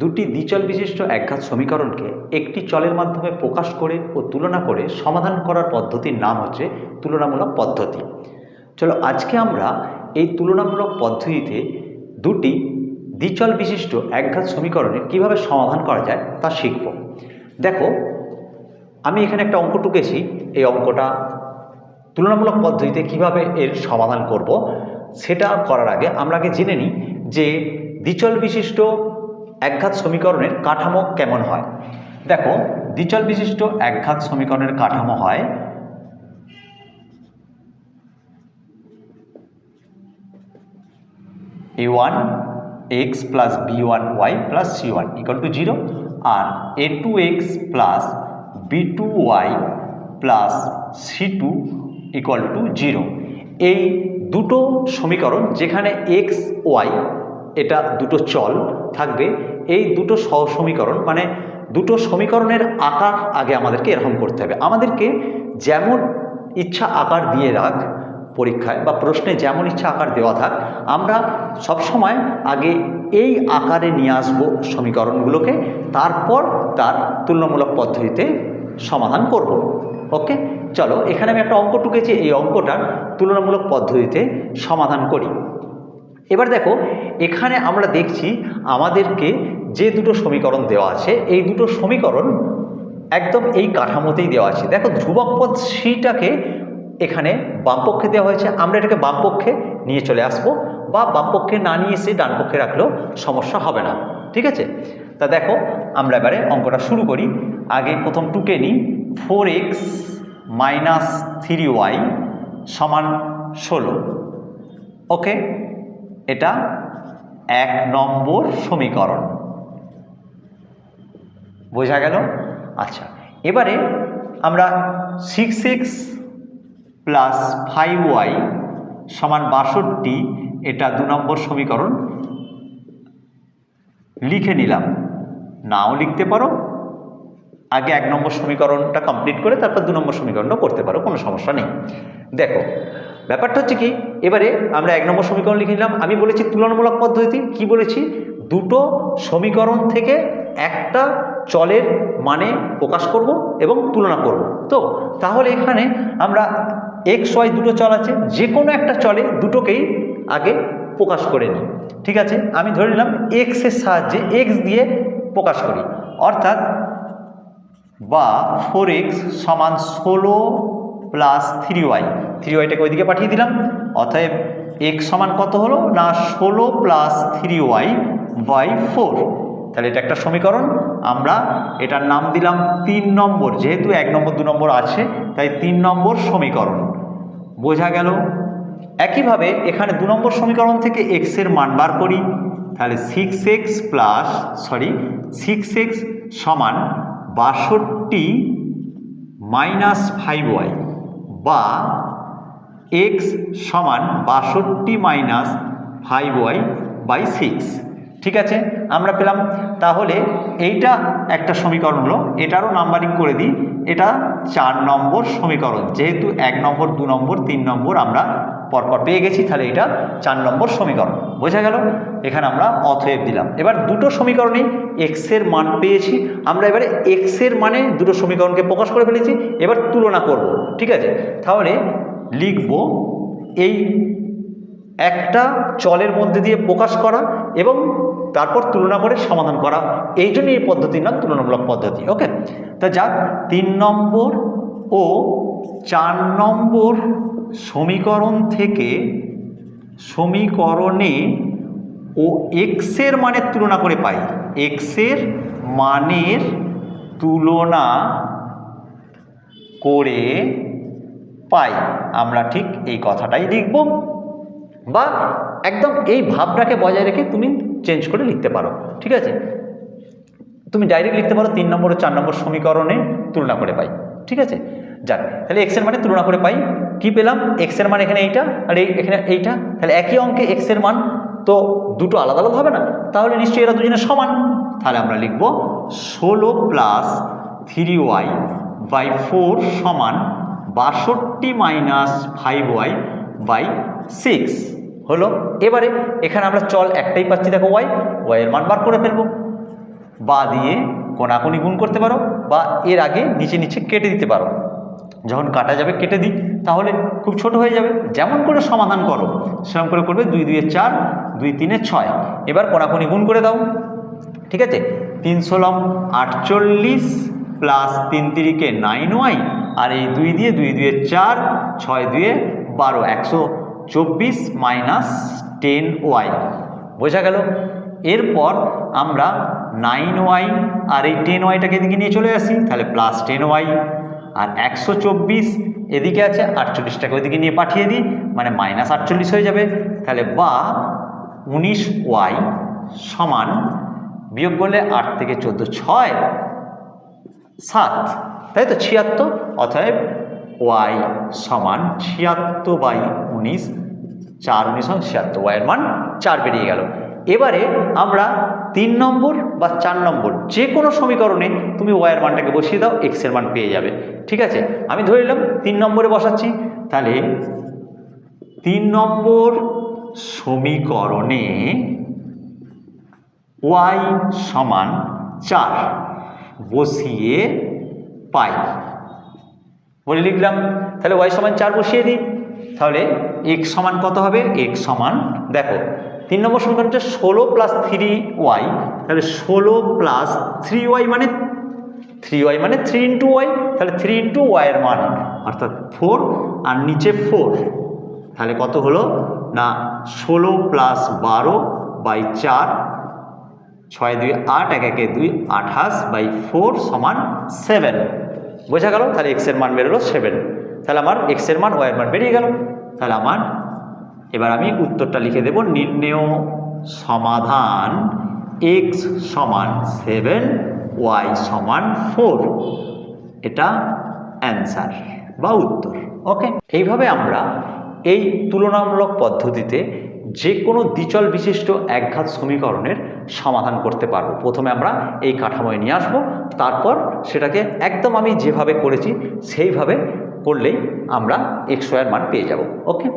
দুটি দ্বিচল বিশিষ্ট একঘাত সমীকরণকে একটি চলের মাধ্যমে প্রকাশ করে ও তুলনা করে সমাধান করার পদ্ধতির নাম হচ্ছে তুলনামূলক পদ্ধতি। চলো আজকে আমরা এই তুলনামূলক পদ্ধতিতে দুটি দ্বিচল বিশিষ্ট একঘাত সমীকরণের কীভাবে সমাধান করা যায় তা শিখব। দেখো, আমি এখানে একটা অঙ্ক টুকেছি, এই অঙ্কটা তুলনামূলক পদ্ধতিতে কীভাবে এর সমাধান করব, সেটা করার আগে আমরা আগে জেনে নিই যে দ্বিচল বিশিষ্ট একঘাত সমীকরণের কাঠামো কেমন হয়? দেখো, দ্বিচল বিশিষ্ট একঘাত সমীকরণের কাঠামো হয় A one x plus B one y plus C one equal to zero R A two x plus B two y plus C two equal to zero এই দুটো সমীকরণ যেখানে এক্স ওয়াই এটা দুটো চল থাকবে। এই দুটো সহ সমীকরণ মানে দুটো সমীকরণের আকার আগে আমাদেরকে এরকম করতে হবে। আমাদেরকে যেমন ইচ্ছা আকার দিয়ে রাখ পরীক্ষায় বা প্রশ্নে যেমন ইচ্ছা আকার দেওয়া থাক, আমরা সবসময় আগে এই আকারে নিয়ে আসব সমীকরণগুলোকে, তারপর তার তুলনামূলক পদ্ধতিতে সমাধান করব। ওকে? চলো, এখানে আমি একটা অঙ্ক টুকেছি, এই অঙ্কটার তুলনামূলক পদ্ধতিতে সমাধান করি। এবার দেখো, এখানে আমরা দেখছি আমাদেরকে যে দুটো সমীকরণ দেওয়া আছে, এই দুটো সমীকরণ একদম এই কাঠামোতেই দেওয়া আছে। দেখো, ধ্রুবক পদ সিটাকে এখানে বামপক্ষে দেওয়া হয়েছে। আমরা এটাকে বামপক্ষে নিয়ে চলে আসব বা বামপক্ষে না নিয়ে এসে ডানপক্ষে রাখলেও সমস্যা হবে না। ঠিক আছে? তা দেখো, আমরা এবারে অঙ্কটা শুরু করি। আগে প্রথম টুকে নিই। Four x minus three y সমান ষোলো। ওকে? এটা এক নম্বর সমীকরণ। বোঝা গেল? আচ্ছা এবারে আমরা six x plus five y সমান বাষট্টি, এটা দু নম্বর সমীকরণ। লিখে নিলাম। নাও লিখতে পারো। আগে এক নম্বর সমীকরণটা কমপ্লিট করে তারপর দু নম্বর সমীকরণটা করতে পারো, কোনো সমস্যা নেই। দেখো ব্যাপারটা হচ্ছে কি, এবারে আমরা এক নম্বর সমীকরণ লিখে নিলাম। আমি বলেছি তুলনামূলক পদ্ধতি, কি বলেছি? দুটো সমীকরণ থেকে একটা চলের মানে প্রকাশ করব এবং তুলনা করব। তো, তাহলে এখানে আমরা এক্স ওয়াই দুটো চল আছে যে কোনো একটা চলে দুটোকেই আগে প্রকাশ করে নিই। ঠিক আছে? আমি ধরে নিলাম এক্সের সাহায্যে এক্স দিয়ে প্রকাশ করি। অর্থাৎ বা ফোর এক্স সমান ষোলো প্লাস থ্রি ওয়াই থ্রি ওয়াইটাকে ওইদিকে পাঠিয়ে দিলাম। অতএব এক্স সমান কত হলো? না, ষোলো plus three y by four তাহলে এটা একটা সমীকরণ। আমরা এটার নাম দিলাম তিন নম্বর। যেহেতু এক নম্বর, দু নম্বর আছে, তাই তিন নম্বর সমীকরণ। বোঝা গেল? একইভাবে এখানে দু নম্বর সমীকরণ থেকে এক্সের মান বার করি। তাহলে six x plus sorry six x সমান বাষট্টি মাইনাস ফাইভ ওয়াই বা এক্স সমান বাষট্টি minus five y by six ঠিক আছে? আমরা পেলাম। তাহলে এইটা একটা সমীকরণ হলো। এটারও নাম্বারিং করে দিই। এটা চার নম্বর সমীকরণ। যেহেতু এক নম্বর, দু নম্বর, তিন নম্বর আমরা পরপর পেয়ে গেছি, তাহলে এটা চার নম্বর সমীকরণ। বোঝা গেল? এখানে আমরা অথয়েব দিলাম। এবার দুটো সমীকরণে এক্সের মান পেয়েছি। আমরা এবারে এক্সের মানে দুটো সমীকরণকে প্রকাশ করে ফেলেছি। এবার তুলনা করব, ঠিক আছে? তাহলে লিখব এই একটা চলের মধ্যে দিয়ে প্রকাশ করা এবং তারপর তুলনা করে সমাধান করা। এই জন্য এই পদ্ধতির নাম তুলনামূলক পদ্ধতি, ওকে? তা যাক, তিন নম্বর ও চার নম্বর সমীকরণ থেকে সমীকরণে ও এক্সের মানের তুলনা করে পাই। এক্সের মানের তুলনা করে পাই। আমরা ঠিক এই কথাটাই লিখব বা একদম এই ভাবটাকে বজায় রেখে তুমি চেঞ্জ করে লিখতে পারো, ঠিক আছে? তুমি ডাইরেক্ট লিখতে পারো তিন নম্বর চার নম্বর সমীকরণে তুলনা করে পাই, ঠিক আছে? যাক, তাহলে এক্সের মানে তুলনা করে পাই। কি পেলাম? এক্সের মান এখানে এইটা আর এই এখানে এইটা। তাহলে একই অঙ্কে এক্সের মান তো দুটো আলাদা আলাদা হবে না? তাহলে নিশ্চয়ই এরা দুজনে সমান। তাহলে আমরা লিখব ষোলো plus three y by four সমান বাষট্টি minus five y by six হলো? এবারে এখানে আমরা চল একটাই পাচ্ছি, দেখো ওয়াই ওয়াইয়ের মান বার করে ফেলব। বা দিয়ে কোনাকুনি গুণ করতে পারো বা এর আগে নিচে নিচে কেটে দিতে পারো। যখন কাটা যাবে, কেটে দিই, তাহলে খুব ছোট হয়ে যাবে। যেমন করে সমাধান করো, সেরকম করে করবে দুই দুয়ে চার, দুই তিনে ছয়। এবার কোনাকুনি গুণ করে দাও, ঠিক আছে? তিন ষোলম আটচল্লিশ প্লাস তিন তিরিকে নাইন ওয়াই আর এই দুই দিয়ে দুই দুয়ে চার, ছয় দুয়ে বারো, একশো চব্বিশ মাইনাস টেন ওয়াই বোঝা গেল? এরপর আমরা নাইন ওয়াই আর এই টেন ওয়াইটাকে এদিকে নিয়ে চলে আসি, তাহলে প্লাস টেন ওয়াই আর একশো চব্বিশ, এদিকে আছে আটচল্লিশটাকে ওইদিকে নিয়ে পাঠিয়ে দিই মানে মাইনাস আটচল্লিশ হয়ে যাবে। তাহলে বা উনিশ ওয়াই সমান বিয়োগ করলে আট থেকে চোদ্দ, ছয়, সাত, তাই তো ছিয়াত্তর? অতএব ওয়াই সমান ছিয়াত্তর বাই উনিশ, চার উনিশ ছিয়াত্তর ওয়াইয়ের মান চার বেরিয়ে গেল। এবারে আমরা তিন নম্বর বা চার নম্বর, যে কোনো সমীকরণে তুমি ওয়াইয়ের মানটাকে বসিয়ে দাও এক্সের মান পেয়ে যাবে। ঠিক আছে? আমি ধরে নিলাম, তিন নম্বরে বসাচ্ছি। তাহলে তিন নম্বর সমীকরণে ওয়াই সমান চার বসিয়ে পাই। বলে লিখলাম, তাহলে ওয়াই সমান চার বসিয়ে দিই। তাহলে এক্স সমান কত হবে? এক্স সমান, দেখো তিন নম্বর সমীকরণ হচ্ছে ষোলো প্লাস থ্রি ওয়াই তাহলে ষোলো প্লাস থ্রি ওয়াই মানে থ্রি ওয়াই মানে থ্রি ইন্টু ওয়াই তাহলে থ্রি ইন্টু ওয়াইয়ের মান অর্থাৎ ফোর আর নিচে ফোর তাহলে কত হলো? না, ষোলো প্লাস বারো বাই চার, ছয় দুই আট, এক একে দুই আঠাশ বাই ফোর সমান সেভেন বোঝা গেল? তাহলে এক্সের মান বেরোলো সেভেন তাহলে আমার এক্সের মান ওয়াইয়ের মান বেরিয়ে গেল, তাহলে আমার এবার আমি উত্তরটা লিখে দেব, নির্ণেয় সমাধান এক্স সমান সেভেন ওয়াই সমান ফোর এটা অ্যান্সার বা উত্তর ওকে এইভাবে আমরা এই তুলনামূলক পদ্ধতিতে যে কোনো দ্বিচল বিশিষ্ট একঘাত সমীকরণের সমাধান করতে পারব। প্রথমে আমরা এই কাঠামোয় নিয়ে আসব, তারপর সেটাকে একদম আমি যেভাবে করেছি সেইভাবে করলেই আমরা এক্স ওয়ার মান পেয়ে যাব ওকে